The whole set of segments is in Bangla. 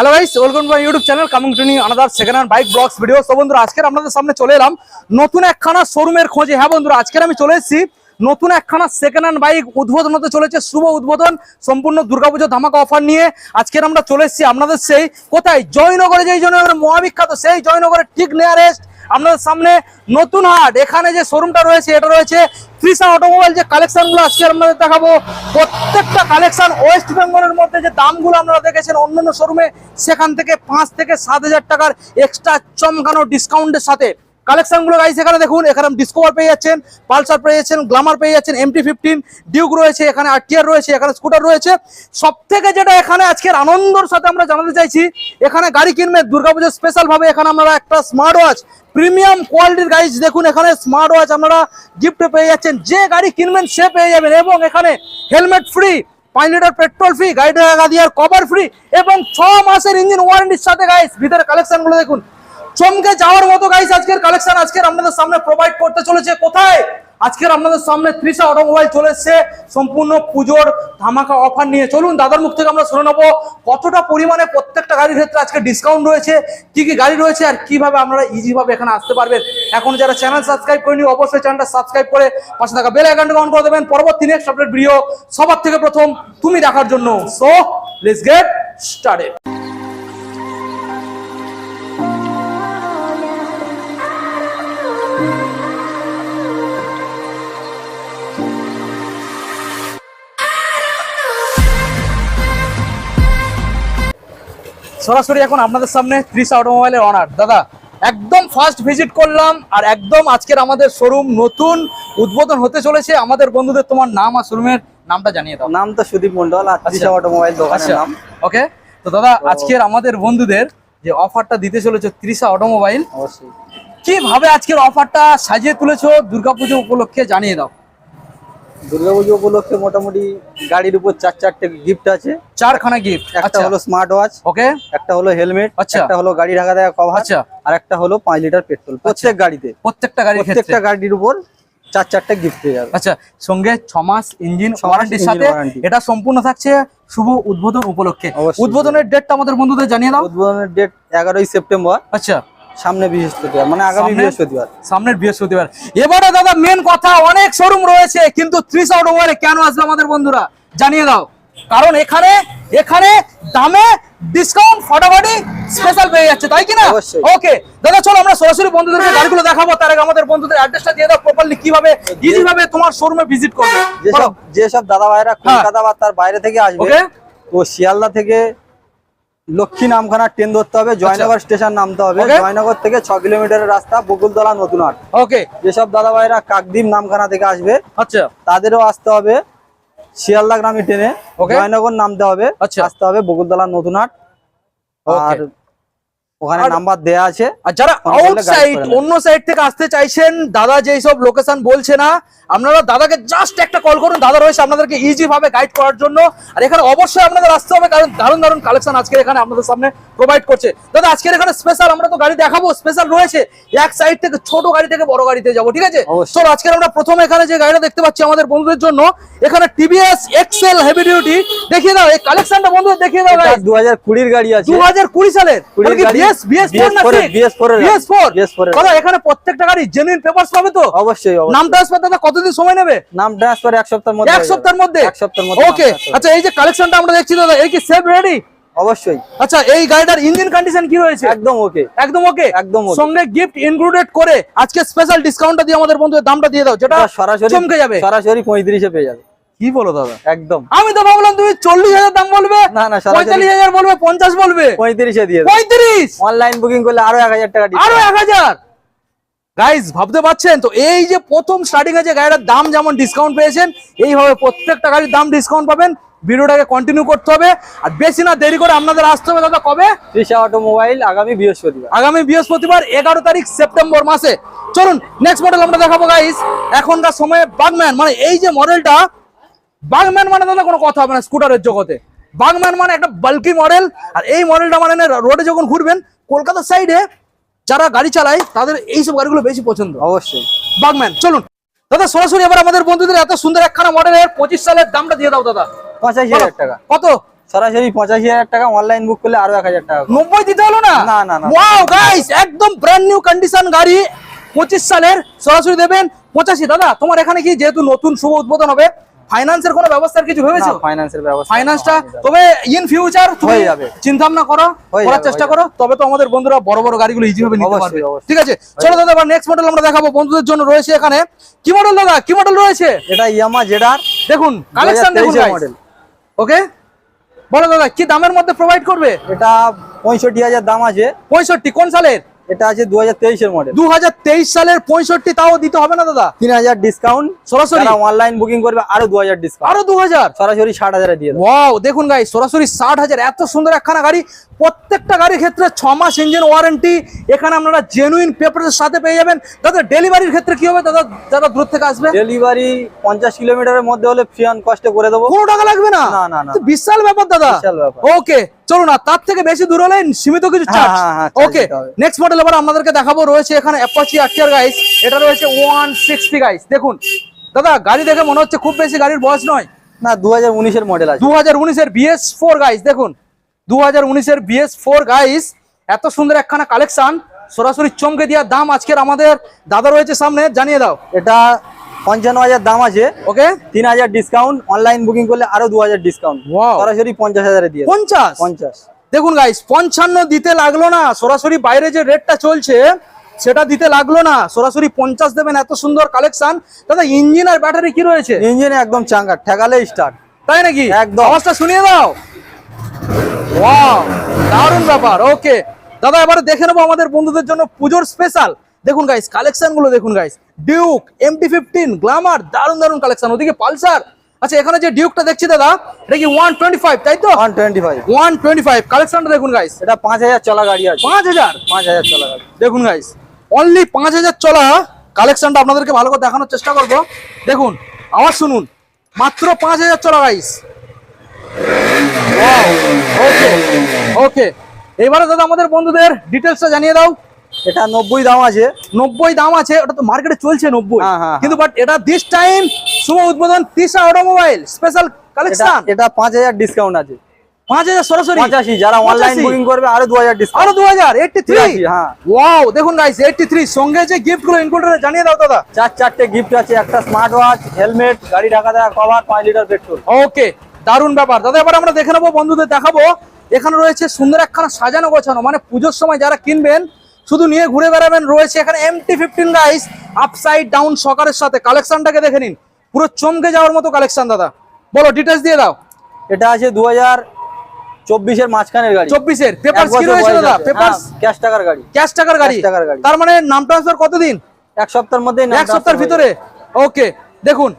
Hello vice welcome to YouTube channel coming to another second hand bike blogs video তো বন্ধুরা, আজকের আপনাদের সামনে চলে এলাম নতুন একখানা শোরুমের খোঁজে। হ্যাঁ বন্ধুরা, আজকের আমি চলে এসেছি নতুন একখানা সেকেন্ড হ্যান্ড বাইক উদ্বোধন হতে চলেছে, শুভ উদ্বোধন, সম্পূর্ণ দুর্গাপুজো ধামাকা অফার নিয়ে। আজকের আমরা চলে এসেছি আপনাদের সেই কোথায়? জয়নগরে যেই জয়নগরের মহাবিখ্যাত, সেই জয়নগরের ঠিক নিয়ারেস্ট আপনাদের সামনে নতুন হাট। এখানে যে শোরুমটা রয়েছে, এটা রয়েছে ত্রিশা অটোমোবাইল যে কালেকশনগুলো আজকে আপনাদের দেখাবো। প্রত্যেকটা কালেকশন ওয়েস্ট বেঙ্গলের মধ্যে যে দামগুলো আপনারা দেখেছেন, অন্যান্য শোরুমে সেখান থেকে পাঁচ থেকে সাত হাজার টাকার এক্সট্রা চমকানো ডিসকাউন্টের সাথে কালেকশনগুলো গাইস এখানে দেখুন, এখানে ডিসকভার পেয়ে যাচ্ছেন পালসার পেয়ে যাচ্ছেন গ্লামার পেয়ে যাচ্ছেন এমটি ফিফটিন ডিউক রয়েছে, এখানে আরটিআর রয়েছে, এখানে স্কুটার রয়েছে। সব থেকে যেটা এখানে আজকের আনন্দর সাথে আমরা জানাতে চাইছি, এখানে গাড়ি কিনবে দুর্গাপুজো স্পেশাল ভাবে এখানে আমরা একটা স্মার্ট ওয়াচ প্রিমিয়াম কোয়ালিটির গাইজ দেখুন, এখানে স্মার্ট ওয়াচ আপনারা গিফটে পেয়ে যাচ্ছেন, যে গাড়ি কিনবেন সে পেয়ে যাবেন, এবং এখানে হেলমেট ফ্রি পাঁচ লিটার পেট্রোল ফ্রি গাড়ি দিয়ে কভার ফ্রি এবং ছ মাসের ইঞ্জিন ওয়ারেন্টির সাথে গাইস ভিতরে কালেকশনগুলো দেখুন। চমকে যাওয়ার মতো গাইস আজকের কালেকশন আজকের আপনাদের সামনে প্রোভাইড করতে চলেছে। কোথায়? আজকের আপনাদের সামনে ত্রিশা অটোমোবাইল চলে এসছে। সম্পূর্ণ পুজোর ধামাকা অফার নিয়ে। চলুন, দাদার মুখ থেকে আমরা শুনে নেব কতটা পরিমাণে প্রত্যেকটা গাড়ির ক্ষেত্রে আজকে ডিসকাউন্ট রয়েছে, কি কি গাড়ি রয়েছে, আর কীভাবে আপনারা ইজিভাবে এখানে আসতে পারবেন। এখন যারা চ্যানেল সাবস্ক্রাইব করেনি অবশ্যই চ্যানেলটা সাবস্ক্রাইব করে পাশে থাকা বেল আইকনটা অন করে দেবেন। পরবর্তী নেক্সট আপডেট ভিডিও সবার থেকে প্রথম, তুমি দেখার জন্য। সো লেটস গেট স্টার্টেড সরাসরি এখন আপনাদের সামনে ত্রিশ অটোমোবাইলের অনার দাদা একদম ফার্স্ট ভিজিট করলাম আর একদম আজকের আমাদের শোরুম নতুন উদ্বোধন হতে চলেছে। আমাদের বন্ধুদের তোমার নাম আর শোরুমের নামটা জানিয়ে দাও। নাম তো সুদীপ মন্ডল আর আচ্ছা। অটোমোবাইল দোকানের আচ্ছা। নাম। ওকে তো দাদা আজকের আমাদের বন্ধুদের যে অফারটা দিতে চলেছে ত্রিশা অটোমোবাইল অবশ্যই। কীভাবে আজকের অফারটা সাজিয়ে তুলেছো দুর্গাপুজো উপলক্ষে জানিয়ে দাও। দুর্গাপুজো উপলক্ষে মোটামুটি গাড়ির উপর চার চারটে গিফট আছে। চারখানা গিফট একটা আচ্ছা। হলো স্মার্ট ওয়াচ ওকে। একটা হলো হেলমেট আচ্ছা। একটা হলো গাড়ি ঢাকা দেওয়া কভার আচ্ছা। আর একটা হলো পাঁচ লিটার পেট্রোল প্রত্যেক গাড়িতে। প্রত্যেকটা গাড়ির ক্ষেত্রে? প্রত্যেকটা গাড়ির উপর চার চারটে গিফট পেয়ে যাবে। আচ্ছা সঙ্গে ছ মাস ইঞ্জিন ওয়ারেন্টির সাথে এটা সম্পূর্ণ থাকছে শুভ উদ্বোধন উপলক্ষে। উদ্বোধনের ডেটটা আমাদের বন্ধুদের জানিয়ে দাও। উদ্বোধনের ডেট এগারোই সেপ্টেম্বর। আচ্ছা। সামনে বৃহস্পতিবার মানে আগামী বৃহস্পতিবার। সামনের বৃহস্পতিবার। এবারে দাদা মেন কথা অনেক শোরুম রয়েছে কিন্তু ত্রিশ অটোমোবাইলে কেন আসবে আমাদের বন্ধুরা? জানিয়ে দাও। কারণ এখানে এখানে দামে ডিসকাউন্ট ফটাফটি স্পেশাল পেয়ে যাচ্ছে তাই কি না অবশ্যই। ওকে দাদা চলো আমরা সরাসরি বন্ধুদেরকে গাড়িগুলো দেখাবো। তার আগে আমাদের বন্ধুদের অ্যাড্রেসটা দিয়ে দাও প্রপারলি কীভাবে ইজি ভাবে তোমার শোরুমে ভিজিট করবে। যেসব যেসব দাদা ভাইরা কলকাতা বা তার বাইরে থেকে আসবে ওকে তো শিয়ালদা থেকে লক্ষ্মী নামখানা ট্রেন ধরতে হবে জয়নগর স্টেশন নামতে হবে। জয়নগর থেকে ছ কিলোমিটারের রাস্তা বকুলতলা নতুন হাট। ওকে যেসব দাদা ভাইরা কাকদ্বীপ নামখানা থেকে আসবে আচ্ছা। তাদেরও আসতে হবে শিয়ালদা গ্রামী ট্রেনে. জয়নগর নামতে হবে আচ্ছা। আসতে হবে বকুলতলা নতুন হাট। আর ওখানে নাম্বার দেয়া আছে। আর যারা ফোন করলে আউট guide সাইড করে নেবে। অন্য সাইড থেকে আসতে চাইছেন দাদা যেই সব লোকেশন বলছে না আপনারা দাদাকে জাস্ট একটা কল করুন। দাদা রয়েছে আপনাদেরকে ইজি ভাবে গাইড করার জন্য। আর এখানে অবশ্যই আপনাদের আসতে হবে কারণ দারুণ দারুণ কালেকশন আজকে এখানে আপনাদের সামনে প্রোভাইড করছে। দাদা আজকের এখানে স্পেশাল আমরা তো গাড়ি দেখাবো স্পেশাল রয়েছে। এক সাইড থেকে ছোট গাড়ি থেকে বড় গাড়িতে যাব ঠিক আছে। চলো আজকে আমরা প্রথম এখানে যে গাড়িটা দেখতে পাচ্ছি আমাদের বন্ধুদের জন্য এখানে টিভিএস এক্সেল হেভি ডিউটি দেখিয়ে দাও এই কালেকশনটা বন্ধুদের দেখিয়ে দাও guys। দু হাজার কুড়ির গাড়ি আছে। দু হাজার কুড়ি সালের। কুড়ির গাড়ি, বিএস বিএস ফোর না BS4 এর, BS4 বিএস ফোর দাদা এখানে প্রত্যেকটা গাড়ি জেনুইন পেপারস পাবে তো? অবশ্যই অবশ্যই। নাম ট্রান্সফার দাদা কতদিন সময় নেবে? নাম ট্রান্সফার এক সপ্তাহের মধ্যে এক সপ্তাহের মধ্যে? এক সপ্তাহের মধ্যে ওকে আচ্ছা এই যে কালেকশনটা আমরা দেখছি দাদা এই কি সেভ রেডি অবশ্যই। আচ্ছা এই গাড়িটার ইঞ্জিন কন্ডিশন কি রয়েছে? একদম ওকে একদম ওকে একদম। সঙ্গে গিফট ইনক্লুডেড করে আজকে স্পেশাল ডিসকাউন্টটা দিয়ে আমাদের বন্ধুদের দামটা দিয়ে দাও যেটা সরাসরি চমকে যাবে। সরাসরি পঁয়ত্রিশে পেয়ে যাবে। কি বলো দাদা? একদম। আমি তো ভাবলাম তুমি চল্লিশ হাজার দাম বলবে না, না, পঁয়তাল্লিশ হাজার বলবে পঞ্চাশ বলবে। পঁয়ত্রিশে দিয়ে পঁয়ত্রিশ? অনলাইন বুকিং করলে আরও এক হাজার টাকা আরও এক হাজার? গাইজ ভাবতে পারছেন? তো এই যে প্রথম স্টার্টিং যে গাড়িটার দাম যেমন ডিসকাউন্ট পেয়েছেন এইভাবে প্রত্যেকটা গাড়ির দাম ডিসকাউন্ট পাবেন। ভিডিওটাকে কন্টিনিউ করতে হবে। আর বেশি না দেরি করে আপনাদের আসতে হবে দাদা কবে? তৃষা অটোমোবাইল আগামী বৃহস্পতিবার। আগামী বৃহস্পতিবার এগারো তারিখ সেপ্টেম্বর মাসে। চলুন নেক্সট মডেল আমরা দেখাবো গাইস এখনকার সময়ে বাগম্যান মানে এই যে মডেলটা বাগম্যান মানে দাদা কোনো কথা হবে না স্কুটারের জগতে। বাগম্যান মানে একটা বাল্কি মডেল আর এই মডেলটা মানে রোডে যখন ঘুরবেন কলকাতার সাইডে যারা গাড়ি চালায় তাদের এইসব গাড়িগুলো বেশি পছন্দ। অবশ্যই। বাগম্যান চলুন। দাদা সরাসরি এবার আমাদের বন্ধুদের এত সুন্দর একখানা মডেলের পঁচিশ সালের দামটা দিয়ে দাও দাদা। পঁচাশি হাজার টাকা। কত? সরাসরি পঁচাশি হাজার টাকা অনলাইন বুক করলে আরও এক হাজার টাকা নব্বই দিতে হলো না? না, না। ওয়াও গাইস একদম ব্র্যান্ড নিউ কন্ডিশন গাড়ি পঁচিশ সালের সরাসরি দেবেন পঁচাশি। দাদা তোমার এখানে কি যেহেতু নতুন শুভ উদ্বোধন হবে ফাইন্যান্সের কোনো ব্যবস্থার কিছু ভেবেছো? ফাইন্যান্সের ব্যবস্থা ফাইন্যান্সটা তবে ইন ফিউচার হয়ে যাবে। চিন্তা ভাবনা করো করার চেষ্টা করো তবে তো আমাদের বন্ধুরা বড় বড় গাড়িগুলো ইজি ভাবে নিতে পারবে। ঠিক আছে চলো দাদা এবার নেক্সট মডেল আমরা দেখাবো বন্ধুদের জন্য রয়েছে এখানে। কি মডেল দাদা? কি মডেল রয়েছে? এটা ইয়ামা জেডার দেখুন কালেকশন দেখুন মডেল ওকে বলো দাদা কি দামের মধ্যে প্রোভাইড করবে? এটা পঁয়ষট্টি হাজার দাম আছে। পঁয়ষট্টি কোন সালের? এটা আছে দু হাজার তেইশের মডেল দুহাজার তেইশ সালের পঁয়ষট্টি তাও দিতে হবে না দাদা? তিন হাজার ডিসকাউন্ট সরাসরি? অনলাইন বুকিং করবে আরও দু হাজার ডিসকাউন্ট আরও দু হাজার সরাসরি ষাট হাজারে দিয়ে ওয়াও দেখুন গাই সরাসরি ষাট হাজার এত সুন্দর একখানা গাড়ি। প্রত্যেকটা গাড়ির ক্ষেত্রে ছ মাস ইঞ্জিন ওয়ারেন্টি এখানে আপনারা জেনুইন পেপারের সাথে পেয়ে যাবেন। দাদা ডেলিভারির ক্ষেত্রে কি হবে? দাদা যারা দূর থেকে আসবে? ডেলিভারি পঞ্চাশ কিলোমিটারের মধ্যে হলে ফ্রি অন কস্টে করে দেবো। কোনো টাকা লাগবে না? না, না, না। বিশাল ব্যাপার দাদা। বিশাল ব্যাপার। ওকে চলো না তার থেকে বেশি দূর হলে সীমিত কিছু চার্জ ওকে নেক্সট মডেল এবার আমাদেরকে দেখাবো রয়েছে এখানে অ্যাপাচি আরটিআর গাইস এটা রয়েছে ওয়ান সিক্সটি গাইস দেখুন। দাদা গাড়ি দেখে মনে হচ্ছে খুব বেশি গাড়ির বয়স নয়। না দু হাজার উনিশের মডেল আছে। দু হাজার উনিশের বিএস ফোর গাইস দেখুন। দু হাজার উনিশের বিএস ফোর গাইস এত সুন্দর একখানা কালেকশন সরাসরি চমকে দেওয়ার দাম আজকের আমাদের দাদা রয়েছে সামনে জানিয়ে দাও। এটা পঞ্চান্ন হাজার দাম আছে। ওকে তিন হাজার ডিসকাউন্ট অনলাইন বুকিং করলে আরও দু হাজার ডিসকাউন্ট. সরাসরি পঞ্চাশ হাজারে দিয়ে পঞ্চাশ? পঞ্চাশ। দেখুন গাইস পঞ্চান্ন দিতে লাগল না সরাসরি বাইরে যে রেটটা চলছে সেটা দিতে লাগল না সরাসরি পঞ্চাশ দেবেন এত সুন্দর কালেকশন দাদা ইঞ্জিন আর ব্যাটারি কি রয়েছে? ইঞ্জিনে একদম চাঙ্গা ঠেকালে স্টার্ট তাই নাকি? একদম। আওয়াজটা শুনিয়ে দাও। দারুণ ব্যাপার ওকে দাদা এবারে দেখে নেব আমাদের বন্ধুদের জন্য পুজোর স্পেশাল দেখুন গাইস কালেকশনগুলো দেখুন guys Duke MT fifteen Glamour দারুণ দারুণ কালেকশন ওদিকে পালসার। আচ্ছা এখানে যে ডিউকটা দেখছি দাদা এটা কি ওয়ান টোয়েন্টি ফাইভ তাই তো? One twenty five one twenty five কালেকশনটা দেখুন গাইস এটা পাঁচ হাজার চলা গাড়ি আছে। পাঁচ হাজার? পাঁচ হাজার চলা গাড়ি। দেখুন গাইস অনলি পাঁচ হাজার চলা কালেকশনটা আপনাদেরকে ভালো করে দেখানোর চেষ্টা করব। দেখুন আওয়াজ শুনুন। মাত্র পাঁচ হাজার চলা গাইস ওকে ওকে এবারে দাদা আমাদের বন্ধুদের ডিটেলসটা জানিয়ে দাও। এটা নব্বই দাম আছে। নব্বই দাম আছে ওটা তো মার্কেটে চলছে নব্বই। হ্যাঁ, হ্যাঁ, কিন্তু বাট এটা দিস টাইম শুভ উদ্বোধন তিসা অটোমোবাইল স্পেশাল কালেকশন এটা পাঁচ হাজার ডিসকাউন্ট আছে। পাঁচ হাজার সরাসরি? পঁচাশি যারা অনলাইন বুকিং করবে আরও দু হাজার ডিসকাউন্ট আরও দু হাজার এইটটি থ্রি হ্যাঁ। ওয়াও দেখুন গাইস এইটটি থ্রি সঙ্গে যে গিফটগুলো ইনক্লুডেড জানিয়ে দাও দাদা। চার চারটে গিফট আছে একটা স্মার্ট ওয়াচ হেলমেট গাড়ি ঢাকা দেওয়া কভার পাঁচ লিটার পেট্রোল ওকে দারুণ ব্যাপার। দাদা এবার আমরা দেখে নেব বন্ধুদের দেখাবো। এখানে রয়েছে সুন্দর একখানা সাজানো গোছানো। মানে পুজোর সময় যারা কিনবেন শুধু নিয়ে ঘুরে বেড়াবেন রয়েছে এখানে MT fifteen guys upside down সকারের সাথে। কালেকশনটাকে দেখে নিন। পুরো চমকে যাওয়ার মতো কালেকশন দাদা। বলো ডিটেলস দিয়ে দাও। এটা আছে দু হাজার চব্বিশের মাঝখানের গাড়ি। চব্বিশের। পেপার কি রয়েছে দাদা। পেপার ক্যাশ টাকার গাড়ি। ক্যাশ টাকার গাড়ি? টাকার গাড়ি। তার মানে নাম ট্রান্সফার কতদিন? এক সপ্তাহের মধ্যে এক সপ্তাহের ভিতরে? ওকে দেখুন।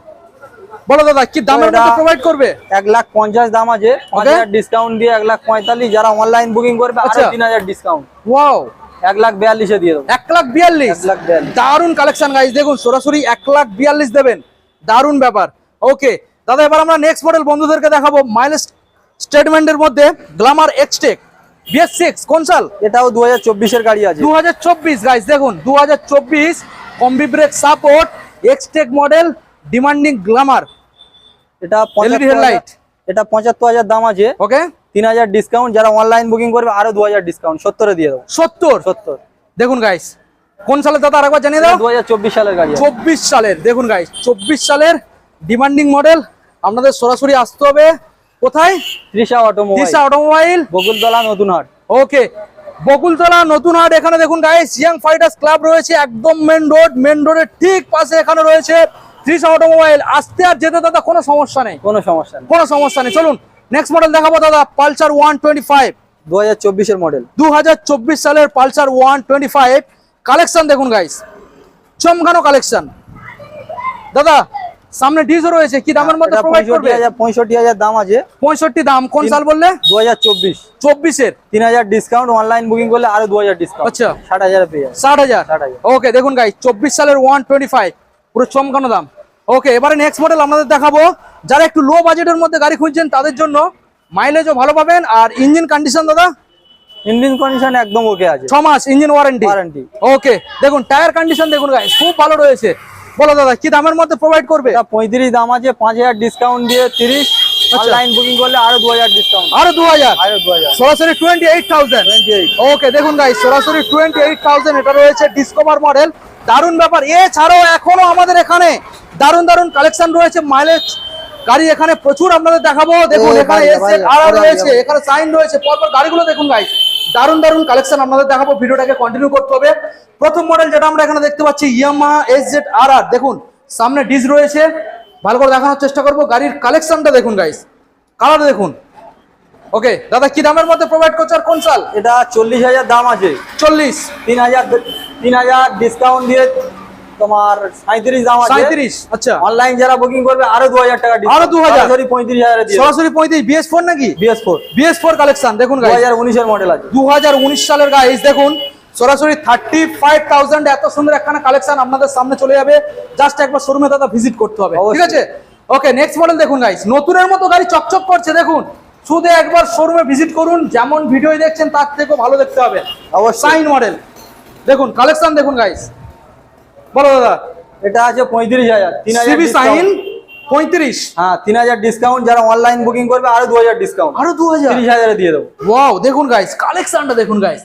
বলো দাদা কি দামের মধ্যে প্রোভাইড করবে? এক লাখ পঞ্চাশ দাম আছে। ডিসকাউন্ট দিয়ে এক লাখ পঁয়তাল্লিশ। যারা অনলাইন বুকিং করবে আরও আচ্ছা। তিন হাজার ডিসকাউন্ট ওয়াও এক লাখ বিয়াল্লিশে দিয়ে দেবো। এক লাখ বিয়াল্লিশ? দারুণ কালেকশন গাইজ দেখুন সরাসরি এক লাখ বিয়াল্লিশ দেবেন। দারুণ ব্যাপার। ওকে দাদা এবার আমরা নেক্সট মডেল বন্ধুদেরকে দেখাবো মাইলেজ স্টেটমেন্টের মধ্যে গ্লামার এক্সটেক বিএস সিক্স কোন সাল? এটাও দু হাজার গাড়ি আছে। দু হাজার চব্বিশ গাইজ দেখুন দু হাজার চব্বিশ combi brake support Xtec model demanding Glamour এটা পঁচাত্তর এটা পঁচাত্তর হাজার দাম আছে। ওকে তিন হাজার ডিসকাউন্ট যারা অনলাইন বুকিং করবে আরও দু হাজার ডিসকাউন্ট সত্তরে দিয়ে দেবো। সত্তর? সত্তর। দেখুন গাইস কোন সালের দাদা আরেকবার জানিয়ে দাও? দু হাজার চব্বিশ সালের গাড়ি চব্বিশ সালের দেখুন গাইস চব্বিশ সালের ডিমান্ডিং মডেল আপনাদের সরাসরি আসতে হবে। কোথায়? ত্রিশা অটোমোবাইল বকুলতলা নতুন হাট ওকে বকুলতলা এখানে দেখুন গাইস ইয়াং ফাইটার্স ক্লাব রয়েছে একদম মেন রোড মেন রোডের ঠিক পাশে এখানে রয়েছে ত্রিশা অটোমোবাইল আসতে আর যেতে দাদা কোনো সমস্যা নেই। কোনো সমস্যা নেই। কোনো সমস্যা নেই। চলুন নেক্সট মডেল দেখাবো দাদা পালসার ওয়ান টোয়েন্টি ফাইভ দু হাজার চব্বিশের মডেল দু হাজার চব্বিশ সালের Pulsar one twenty five collection দেখুন গাইস চমকানো কালেকশন দাদা সামনে ডিজও রয়েছে কি দামের মধ্যে প্রোভাইড পঁয়ষট্টি করবে? হাজার দাম আছে। পঁয়ষট্টি দাম কোন সাল বললে? দু হাজার চব্বিশ। চব্বিশের। তিন হাজার ডিসকাউন্ট অনলাইন বুকিং করলে আরও দু হাজার ডিসকাউন্ট আচ্ছা। ষাট হাজার পেয়ে যাবে ষাট হাজার। 60,000 ওকে দেখুন গাইস চব্বিশ সালের ওয়ান টোয়েন্টি ফাইভ পুরো চমকানো দাম। ওকে এবারে নেক্সট মডেল আপনাদের দেখাবো। যারা একটু লো বাজেটের মধ্যে গাড়ি খুঁজছেন তাদের জন্য মাইলেজও ভালো পাবেন। আর ইঞ্জিন কন্ডিশন দাদা? ইঞ্জিন কন্ডিশন একদম ওকে আছে। ছ মাস ইঞ্জিন ওয়ারেন্টি ওয়ারেন্টি ওকে দেখুন টায়ার কন্ডিশন দেখুন গাইস খুব ভালো রয়েছে। বলো দাদা কি দামের মধ্যে প্রোভাইড করবে? পঁয়ত্রিশ দাম আছে পাঁচ হাজার ডিসকাউন্ট দিয়ে তিরিশ। অনলাইন বুকিং করলে আরও দু হাজার ডিসকাউন্ট আরও সরাসরি ওকে দেখুন সরাসরি টোয়েন্টি এইট থাউজেন্ড এটা রয়েছে ডিসকভার মডেল দারুণ ব্যাপার। এছাড়াও এখনও আমাদের এখানে দারুণ দারুণ কালেকশন রয়েছে মাইলেজ গাড়ি এখানে প্রচুর আপনাদের দেখাবো। দেখুন এখানে এসে আর রয়েছে এখানে সাইন রয়েছে। পরপর গাড়িগুলো দেখুন গাইস দারুণ দারুণ কালেকশন আপনাদের দেখাবো ভিডিওটাকে কন্টিনিউ করতে হবে। প্রথম মডেল যেটা আমরা এখানে দেখতে পাচ্ছি ইয়ামা এস জেড আর আর দেখুন সামনে ডিস রয়েছে। ভালো করে দেখানোর চেষ্টা করব। গাড়ির কালেকশনটা দেখুন গাইস কালার দেখুন। ওকে দাদা কি দামের মধ্যে প্রোভাইড করছে আর কোন সাল এটা চল্লিশ হাজার দাম আছে। চল্লিশ। তিন হাজার তিন হাজার ডিসকাউন্ট দিয়ে তোমার সাঁত্রিশ দাম আছে। সাঁত্রিশ আচ্ছা। অনলাইন যারা বুকিং করবে আরও দু হাজার টাকা আরও 2000 সরাসরি পঁয়ত্রিশ হাজারে সরাসরি পঁয়ত্রিশ বিএস ফোর নাকি? BS four BS four collection দেখুন দু হাজার উনিশের মডেল আছে। দু হাজার উনিশ সালের গাইস দেখুন। সরাসরি থার্টি ফাইভ থাউজেন্ড এত সুন্দর একখানা কালেকশন আপনাদের সামনে চলে যাবে। জাস্ট একবার শোরুমে দাদা ভিজিট করতে হবে। ঠিক আছে? ওকে নেক্সট মডেল দেখুন গাইস নতুনের মতো গাড়ি চকচক করছে দেখুন। শুধু একবার শোরুমে ভিজিট করুন। যেমন ভিডিও দেখছেন তার থেকেও ভালো দেখতে হবে। সাইন মডেল দেখুন কালেকশন দেখুন গাইস বলো দাদা। এটা আছে পঁয়ত্রিশ হাজার তিন হাজার সাইন পঁয়ত্রিশ? হ্যাঁ তিন হাজার ডিসকাউন্ট যারা অনলাইন বুকিং করবে আরও দু হাজার ডিসকাউন্ট আরও দু হাজার? তিরিশ হাজারে দিয়ে দেবো। ওয়াও দেখুন গাইস কালেকশনটা দেখুন গাইস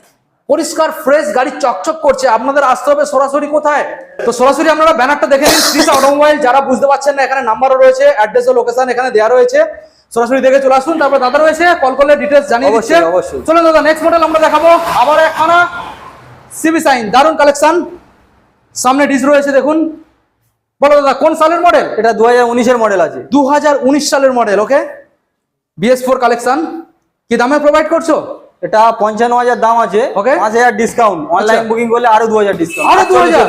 পরিষ্কার ফ্রেশ গাড়ি চকচক করছে। আপনাদের আসতে হবে সরাসরি কোথায়? তো সরাসরি আপনারা ব্যানারটা দেখে নিন শ্রীস অটোমোবাইল যারা বুঝতে পারছেন না এখানে নাম্বারও রয়েছে অ্যাড্রেস ও লোকেশন এখানে দেওয়া রয়েছে। সরাসরি দেখে চলে আসুন তারপর দাদা রয়েছে কল করলে ডিটেলস জানিয়ে দিচ্ছে। চলুন দাদা নেক্সট মডেল আমরা দেখাবো। আবার একখানা সিবি সাইন দারুণ কালেকশন সামনে ডিস রয়েছে দেখুন। বলো দাদা কোন সালের মডেল এটা দু হাজার উনিশের মডেল আছে দু হাজার উনিশ সালের model okay BS four collection কি দামে প্রোভাইড করছ? এটা পঞ্চান্ন হাজার দাম আছে। ওকে পাঁচ হাজার ডিসকাউন্ট অনলাইন। বুকিং করলে আরও দু হাজার ডিসকাউন্ট আরও দু হাজার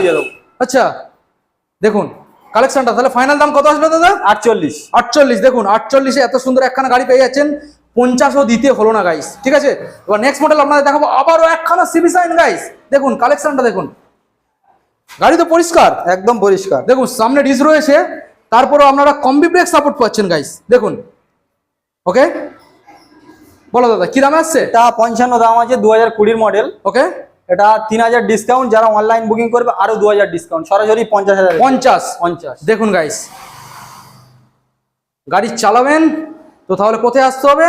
আচ্ছা। দেখুন কালেকশনটা তাহলে ফাইনাল দাম কত আসবে দাদা? আটচল্লিশ। আটচল্লিশ দেখুন আটচল্লিশে এত সুন্দর একখানা গাড়ি পেয়ে যাচ্ছেন। পঞ্চাশও দিতে হলো না গাইস ঠিক আছে? এবার নেক্সট মডেল আপনাদের দেখাবো আবারও একখানা সিবি সাইন গাইস দেখুন কালেকশনটা দেখুন। গাড়ি তো পরিষ্কার। একদম পরিষ্কার। দেখুন সামনে ডিস রয়েছে তারপরেও আপনারা কম্বি ব্রেক সাপোর্ট পাচ্ছেন গাইস দেখুন ওকে বলো দাদা কি দামে আসছে? এটা পঞ্চান্ন দাম আছে দু হাজার কুড়ির মডেল ওকে এটা তিন হাজার ডিসকাউন্ট যারা অনলাইন বুকিং করবে আরও দু হাজার ডিসকাউন্ট সরাসরি পঞ্চাশ হাজার। পঞ্চাশ? পঞ্চাশ। দেখুন গাইস গাড়ি চালাবেন তো তাহলে কোথায় আসতে হবে?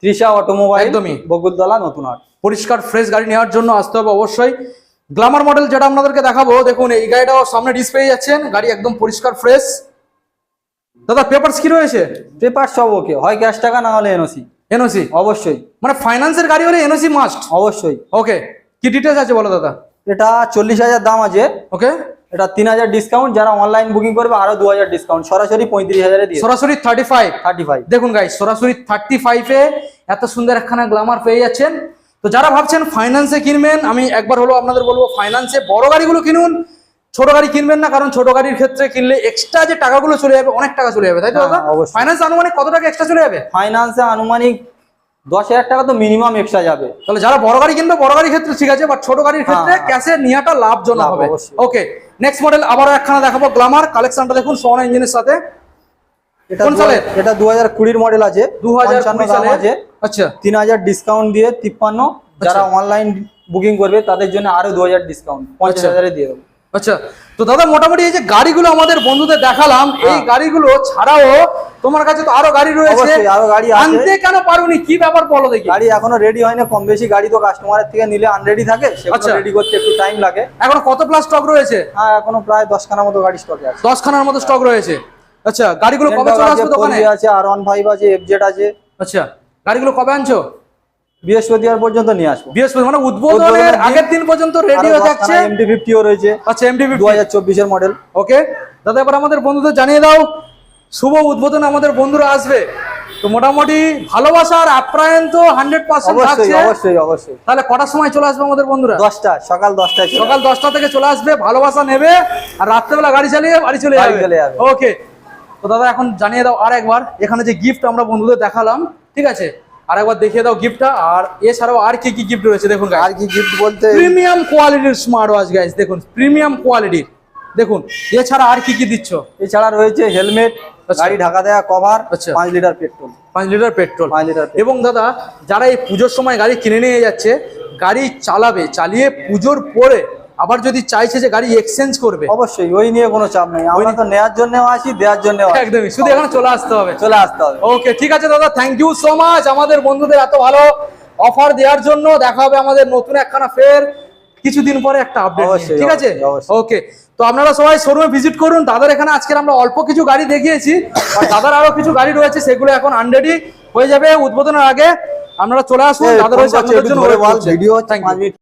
ত্রিশা অটোমোবাইল একদমই। বকুলতলা নতুন হাট। পরিষ্কার ফ্রেশ গাড়ি নেওয়ার জন্য আসতে হবে অবশ্যই। গ্লামার মডেল যেটা আপনাদেরকে দেখাবো দেখুন এই গাড়িটাও সামনে ডিসপ্লে যাচ্ছেন গাড়ি একদম পরিষ্কার ফ্রেশ দাদা পেপারস কি রয়েছে? পেপার সব ওকে হয় ক্যাশ টাকা না হলে এনওসি এনওসি অবশ্যই। মানে ফাইন্যান্সের গাড়ি হলে এনওসি মাস্ট অবশ্যই। ওকে কি ডিটেলস আছে বলো দাদা? এটা চল্লিশ হাজার দাম আছে। ওকে এটা তিন হাজার ডিসকাউন্ট যারা অনলাইন বুকিং করবে আরও দু হাজার ডিসকাউন্ট সরাসরি পঁয়ত্রিশ হাজারে দিয়ে সরাসরি থার্টি ফাইভ থার্টি ফাইভ দেখুন গাইস সরাসরি থার্টি ফাইভে এত সুন্দর একখানা গ্লামার পেয়ে যাচ্ছেন। তো যারা ভাবছেন ফাইন্যান্সে কিনবেন আমি একবার হলো আপনাদের বলব ফাইন্যান্সে বড় গাড়িগুলো কিনুন ছোট গাড়ি কিনবেন না কারণ ছোট গাড়ির ক্ষেত্রে কিনলে এক্সট্রা যে টাকাগুলো চলে যাবে অনেক টাকা চলে যাবে তাই তো হ্যাঁ, দাদা? ফাইন্যান্স আনুমানিক কত টাকা এক্সট্রা চলে যাবে? ফাইন্যান্সে আনুমানিক দশ হাজার টাকা তো মিনিমাম এক্সট্রা যাবে। তাহলে যারা বড় গাড়ি কিনবে বড় গাড়ির ক্ষেত্রে ঠিক আছে বাট ছোট গাড়ির ক্ষেত্রে হ্যাঁ, হ্যাঁ। ক্যাশে নেওয়াটা লাভজনক হবে। ওকে নেক্সট মডেল আবারও একখানা দেখাবো গ্লামার কালেকশনটা দেখুন সোনা ইঞ্জিনের সাথে। কোন? এটা দু হাজার কুড়ির মডেল আছে দু হাজার 55 দাম আছে। আচ্ছা। তিন হাজার ডিসকাউন্ট দিয়ে তিপ্পান্ন। যারা অনলাইন বুকিং করবে তাদের জন্য আরও দু হাজার ডিসকাউন্ট পঞ্চাশ আচ্ছা। হাজারে দিয়ে দেবো। আচ্ছা। তো দাদা মোটামুটি এই যে গাড়িগুলো আমাদের বন্ধুদের দেখালাম এই হ্যাঁ। গাড়িগুলো ছাড়াও তোমার কাছে তো আরও গাড়ি রয়েছে। আরও গাড়ি। আনতে কেন পারোনি? কি ব্যাপার বলো দেখি। গাড়ি এখনও রেডি হয় না কম বেশি গাড়ি তো কাস্টমারের থেকে নিলে আনরেডি থাকে সেগুলো আচ্ছা। রেডি করতে একটু টাইম লাগে। এখন কত প্লাস স্টক রয়েছে? হ্যাঁ এখনও প্রায় দশখানা মতো গাড়ি স্টকে আছে। দশ খানার মতো স্টক রয়েছে। আচ্ছা গাড়িগুলো কবে চলে আসবে দোকানে? আছে আর ওয়ান ফাইভ আছে এফজেড আছে। আচ্ছা গাড়িগুলো কবে আনছো? বৃহস্পতিবার পর্যন্ত নিয়ে আসব। বৃহস্পতি মানে উদ্বোধনের আগের দিন পর্যন্ত রেডি হয়ে যাচ্ছে। এমডি ফিফটিও রয়েছে। আচ্ছা এমডিবি দু হাজার চব্বিশের মডেল ওকে দাদা এবার আমাদের বন্ধুদের জানিয়ে দাও শুভ উদ্বোধন আমাদের বন্ধুরা আসবে। তো মোটামুটি ভালোবাসা আর আপ্যায়ন তো হান্ড্রেড পার্সেন্ট অবশ্যই অবশ্যই অবশ্যই। তাহলে কটার সময় চলে আসবে আমাদের বন্ধুরা? দশটা সকাল দশটায় সকাল দশটা থেকে চলে আসবে ভালোবাসা নেবে আর রাত্রেবেলা গাড়ি চালিয়ে বাড়ি চলে বাড়ি চলে যাবে। ওকে তো দাদা এখন জানিয়ে দাও আর একবার এখানে যে গিফট আমরা বন্ধুদের দেখালাম ঠিক আছে? আর একবার দেখিয়ে দাও গিফটটা আর এছাড়াও আর কি কি গিফট রয়েছে দেখুন আর কি গিফট বলতে প্রিমিয়াম কোয়ালিটির স্মার্ট ওয়াচ গাইস দেখুন প্রিমিয়াম কোয়ালিটির দেখুন এছাড়া আর কি কি দিচ্ছ? এছাড়া রয়েছে হেলমেট আচ্ছা। গাড়ি ঢাকা দেওয়া কভার আচ্ছা। পাঁচ লিটার পেট্রোল পাঁচ লিটার পেট্রোল পাঁচ লিটার এবং দাদা যারা এই পুজোর সময় গাড়ি কিনে নিয়ে যাচ্ছে গাড়ি চালাবে চালিয়ে পুজোর পরে আবার যদি চাইছে যে গাড়ি এক্সচেঞ্জ করবে অবশ্যই ওই নিয়ে কোনো চাপ নেই। আমরা তো নেওয়ার জন্য আসি দেওয়ার জন্য একদমই শুধু এখানে চলে আসতে হবে। চলে আসতে হবে। ওকে ঠিক আছে দাদা থ্যাংক ইউ সো মাচ আমাদের বন্ধুদের এত ভালো অফার দেওয়ার জন্য দেখা হবে আমাদের নতুন একখানা ফের কিছুদিন পরে একটা আপডেট ঠিক আছে। ওকে তো আপনারা সবাই শোরুমে ভিজিট করুন। দাদার এখানে আজকে আমরা অল্প কিছু গাড়ি দেখিয়েছি আর দাদার আরও কিছু গাড়ি রয়েছে সেগুলো এখন আনরেডি হয়ে যাবে। উদ্বোধনের আগে আপনারা চলে আসুন দাদা রয়েছে। ভিডিও